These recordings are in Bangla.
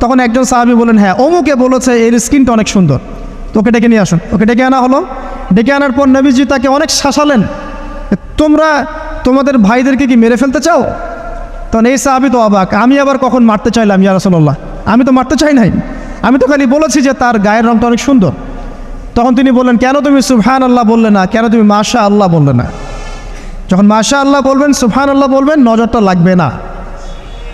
তখন একজন সাহাবি বলেন হ্যাঁ অমুকে বলেছে এর স্কিনটা অনেক সুন্দর। তো ওকে ডেকে নিয়ে আসুন। ওকে ডেকে আনা হলো। ডেকে আনার পর নবীজি তাকে অনেক শাসালেন। তোমরা তোমাদের ভাইদেরকে কি মেরে ফেলতে চাও? তখন এই সাহাবি তো অবাক, আমি আবার কখন মারতে চাইলাম ইয়া রাসূলুল্লাহ? আমি তো মারতে চাই নাই। আমি তো খালি বলেছি যে তার গায়ের রংটা অনেক সুন্দর। তখন তিনি বললেন, কেন তুমি সুফহান আল্লাহ বললে না? কেন তুমি মাশা আল্লাহ বললে না? যখন মাশা আল্লাহ বলবেন সুফহান আল্লাহ বলবেন, নজরটা লাগবে না।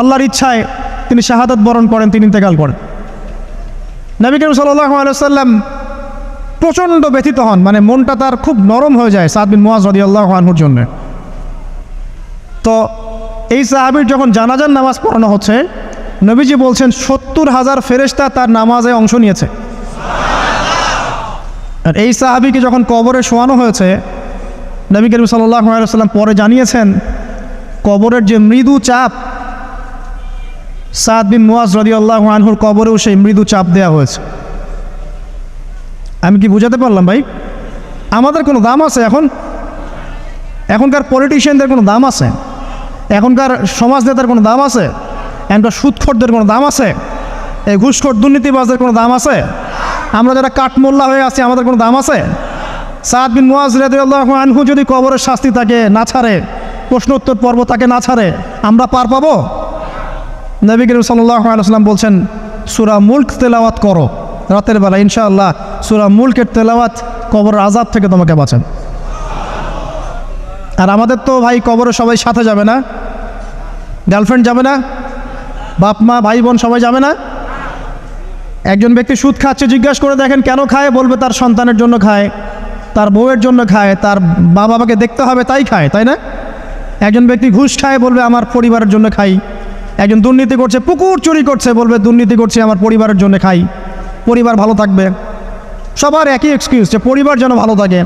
আল্লাহর ইচ্ছায় তিনি শাহাদাত বরণ করেন, তিনি ইন্তেকাল করেন। নবী করিম সাল্লাহ আলসালাম প্রচণ্ড ব্যথিত হন মানে মনটা তার খুব নরম হয়ে যায় সাদ বিন মুয়াজ রদি আল্লাহ আনহুর জন্য। তো এই সাহাবির যখন জানাজার নামাজ পড়ানো হচ্ছে, নবীজি বলছেন, সত্তর হাজার ফেরেশতা তার নামাজে অংশ নিয়েছে। আর এই সাহাবিকে যখন কবরে শোয়ানো হয়েছে, নবী করিম সাল্লাহ সাল্লাম পরে জানিয়েছেন, কবরের যে মৃদু চাপ সাদ বিন মুয়াজ রদি আল্লাহ আনহুর কবরেও সেই মৃদু চাপ দেওয়া হয়েছে। আমি কি বুঝাতে পারলাম ভাই? আমাদের কোনো দাম আছে এখন? এখনকার পলিটিশিয়ানদের কোনো দাম আছে? এখনকার সমাজ নেতার কোনো দাম আছে? এখনকার সুদখোরদের কোনো দাম আছে? এই ঘুষখোর দুর্নীতিবাজদের কোনো দাম আছে? আমরা যারা কাঠমোল্লা হয়ে আছি, আমাদের কোনো দাম আছে? সাদ বিন মুয়াজ রাদিয়াল্লাহু আনহু যদি কবরের শাস্তি তাকে না ছাড়ে, প্রশ্নোত্তর পর্ব তাকে না ছাড়ে, আমরা পার পাবো? নবী করিম সাল্লাহ আলাইসাল্লাম বলছেন, সুরা মুল্ক তেলাওয়াত করো। রাতের বেলা, ইনশাআল্লাহ, সুরা মুল্কের তেলাওয়াত কবর আজাব থেকে তোমাকে বাঁচান আর আমাদের তো ভাই কবরে সবাই সাথে যাবে না। গার্লফ্রেন্ড যাবে না। বাপ, মা, ভাই, বোন সবাই যাবে না। একজন ব্যক্তি সুদ খাচ্ছে, জিজ্ঞাসা করে দেখেন কেন খায়, বলবে তার সন্তানের জন্য খায়, তার বউয়ের জন্য খায়, তার মা বাবাকে দেখতে হবে, তাই খায়, তাই না? একজন ব্যক্তি ঘুষ খায়, বলবে আমার পরিবারের জন্য খাই। একজন দুর্নীতি করছে, পুকুর চুরি করছে বলবে, দুর্নীতি করছে আমার পরিবারের জন্য খাই। পরিবার ভালো থাকবে। সবার একই এক্সকিউজ যে পরিবার যেন ভালো থাকে,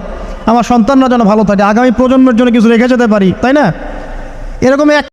আমার সন্তানরা যেন ভালো থাকে। আগামী প্রজন্মের জন্য কিছু রেখে যেতে পারি, তাই না? এরকম এক